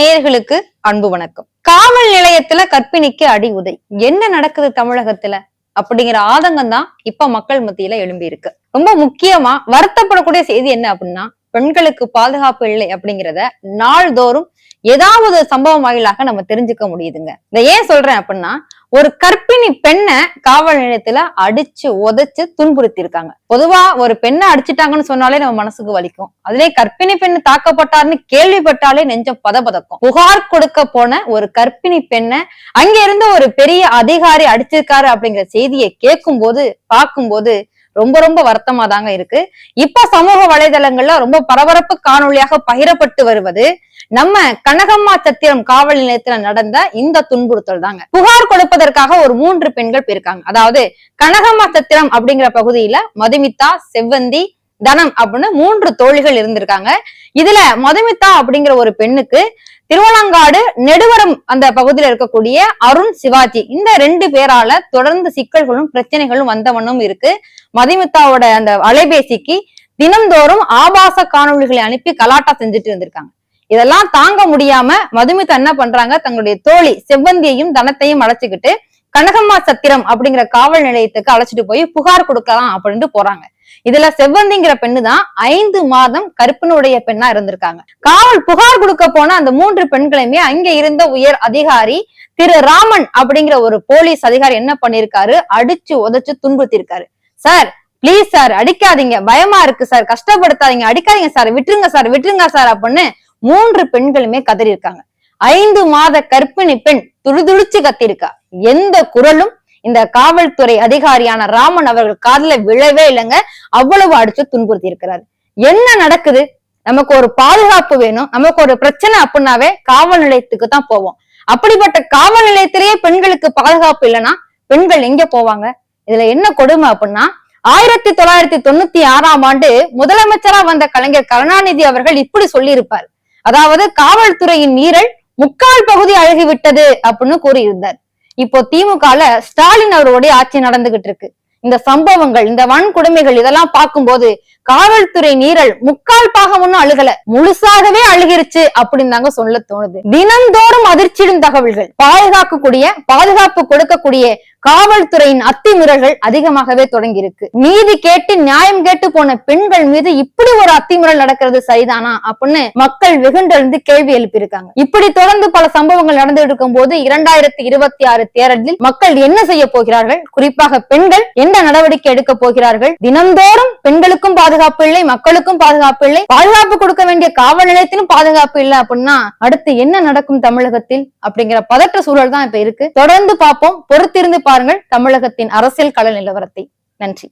நேயர்களுக்கு அன்பு வணக்கம். காவல் நிலையத்துல கற்பிணிக்கு அடி உதை. என்ன நடக்குது தமிழகத்துல? அப்படிங்கிற ஆதங்கம் தான் இப்ப மக்கள் மத்தியில எழும்பி இருக்கு ரொம்ப முக்கியமா வருத்தப்படக்கூடிய செய்தி என்ன அப்படின்னா பெண்களுக்கு பாதுகாப்பு இல்லை அப்படிங்கிறத நாள்தோறும் ஏதாவது சம்பவம் வாயிலாக நம்ம தெரிஞ்சுக்க முடியுதுங்க. இதை ஏன் சொல்றேன் அப்படின்னா ஒரு கர்ப்பிணி பெண்ணை காவல் நிலையத்துல அடிச்சு உதைச்சு துன்புறுத்தி இருக்காங்க பொதுவா ஒரு பெண்ணை அடிச்சிட்டாங்கன்னு சொன்னாலே நம்ம மனசுக்கு வலிக்கும். அதுலயே கர்ப்பிணி பெண் தாக்கப்பட்டாருன்னு கேள்விப்பட்டாலே நெஞ்சம் பதபதக்கும். புகார் கொடுக்க போன ஒரு கர்ப்பிணி பெண்ணை அங்க இருந்த ஒரு பெரிய அதிகாரி அடிச்சிருக்காரு அப்படிங்கிற செய்தியை கேட்கும் போது பார்க்கும்போது ரொம்ப ரொம்ப வருத்தமா தாங்க இருக்கு. இப்ப சமூக வலைதளங்கள்ல ரொம்ப பரபரப்பு காணொலியாக பகிரப்பட்டு வருவது நம்ம கனகம்மா சத்திரம் காவல் நிலையத்துல நடந்த இந்த துன்புறுத்தல் தாங்க. புகார் கொடுப்பதற்காக ஒரு மூன்று பெண்கள் போயிருக்காங்க. அதாவது கனகம்மா சத்திரம் அப்படிங்கிற பகுதியில மதுமிதா செவ்வந்தி தனம் அப்படின்னு மூன்று தோழிகள் இருந்திருக்காங்க. இதுல மதுமிதா அப்படிங்கிற ஒரு பெண்ணுக்கு திருவலங்காடு நெடுவரம் அந்த பகுதியில் இருக்கக்கூடிய அருண் சிவாஜி. இந்த ரெண்டு பேரால தொடர்ந்து சிக்கல்களும் பிரச்சனைகளும் வந்தவனும் இருக்கு. மதிமுத்தாவோட அந்த அலைபேசிக்கு தினம்தோறும் ஆபாச காணொளிகளை அனுப்பி கலாட்டா செஞ்சுட்டு இருந்திருக்காங்க. இதெல்லாம் தாங்க முடியாம மதுமிதா என்ன பண்றாங்க? தங்களுடைய தோழி செவ்வந்தியையும் தனத்தையும் அழைச்சுக்கிட்டு கனகம்மா சத்திரம் அப்படிங்கிற காவல் நிலையத்துக்கு அழைச்சிட்டு போய் புகார் கொடுக்கலாம் அப்படின்ட்டு போறாங்க. இதுல செவ்வந்திங்கிற பெண்ணு தான் ஐந்து மாதம் கருப்பனுடைய பெண்ணா இருந்திருக்காங்க. காவல் புகார் கொடுக்க போன அந்த மூன்று பெண்களையுமே அங்க இருந்த உயர் அதிகாரி திரு ராமன் அப்படிங்கிற ஒரு போலீஸ் அதிகாரி என்ன பண்ணிருக்காரு? அடிச்சு உதச்சு துன்புறுத்திருக்காரு. சார் பிளீஸ் சார் அடிக்காதீங்க. பயமா இருக்கு சார். கஷ்டப்படுத்தாதீங்க. அடிக்காதீங்க சார். விட்டுருங்க சார். விட்டுருங்க சார் அப்படின்னு மூன்று பெண்களுமே கதறி இருக்காங்க ஐந்து மாத கற்பிணி பெண் துடிதுடிச்சு கத்திருக்கா எந்த குரலும் இந்த காவல்துறை அதிகாரியான ராமன் அவர்கள் காதுல விழவே இல்லைங்க. அவ்வளவு அடிச்சு துன்புறுத்தி இருக்கிறாரு. என்ன நடக்குது? நமக்கு ஒரு பாதுகாப்பு வேணும். நமக்கு ஒரு பிரச்சனை அப்படின்னாவே காவல் நிலையத்துக்கு தான் போவோம். அப்படிப்பட்ட காவல் நிலையத்திலேயே பெண்களுக்கு பாதுகாப்பு இல்லைன்னா பெண்கள் எங்க போவாங்க? இதுல என்ன கொடுமை அப்படின்னா ஆயிரத்தி தொள்ளாயிரத்தி தொண்ணூத்தி ஆறாம் ஆண்டு முதலமைச்சரா வந்த கலைஞர் கருணாநிதி அவர்கள் இப்படி சொல்லியிருப்பார். அதாவது காவல்துறையின் மீறல் முக்கால் பகுதி அழுகிவிட்டது அப்படின்னு கூறியிருந்தார். இப்போ திமுகல ஸ்டாலின் அவருடைய ஆட்சி நடந்துகிட்டு இருக்கு. இந்த சம்பவங்கள் இந்த வன்கொடுமைகள் இதெல்லாம் பார்க்கும்போது காவல்துறை நீரல் முக்கால் பாகம் ஒன்னும் அழுகல. முழுசாகவே அழுகிருச்சு அப்படின்னு தாங்க சொல்ல தோணுது. தினந்தோறும் அதிர்ச்சியிடும் தகவல்கள். பாதுகாக்கக்கூடிய பாதுகாப்பு கொடுக்கக்கூடிய காவல்துறையின் அத்திமிரல்கள் அதிகமாகவே தொடங்கி இருக்கு நீதி கேட்டு நியாயம் கேட்டு போன பெண்கள் மீது இப்படி ஒரு அத்திமிரல் நடக்கிறது சரிதானா அப்படின்னு மக்கள் வெகுண்டெழுந்து கேள்வி எழுப்பியிருக்காங்க. இப்படி தொடர்ந்து பல சம்பவங்கள் நடந்து இருக்கும் போது இரண்டாயிரத்தி இருபத்தி ஆறு தேர்தலில் மக்கள் என்ன செய்ய போகிறார்கள்? குறிப்பாக பெண்கள் எந்த நடவடிக்கை எடுக்க போகிறார்கள்? தினந்தோறும் பெண்களுக்கும் பாதுகாப்பு இல்லை மக்களுக்கும் பாதுகாப்பு இல்லை பாதுகாப்பு கொடுக்க வேண்டிய காவல் நிலையத்திலும் பாதுகாப்பு இல்லை அப்படின்னா அடுத்து என்ன நடக்கும் தமிழகத்தில் அப்படிங்கிற பதற்ற சூழல் தான் இப்ப இருக்கு. தொடர்ந்து பார்ப்போம். பொறுத்திருந்து பாருங்கள் தமிழகத்தின் அரசியல் கள நிலவரத்தை. நன்றி.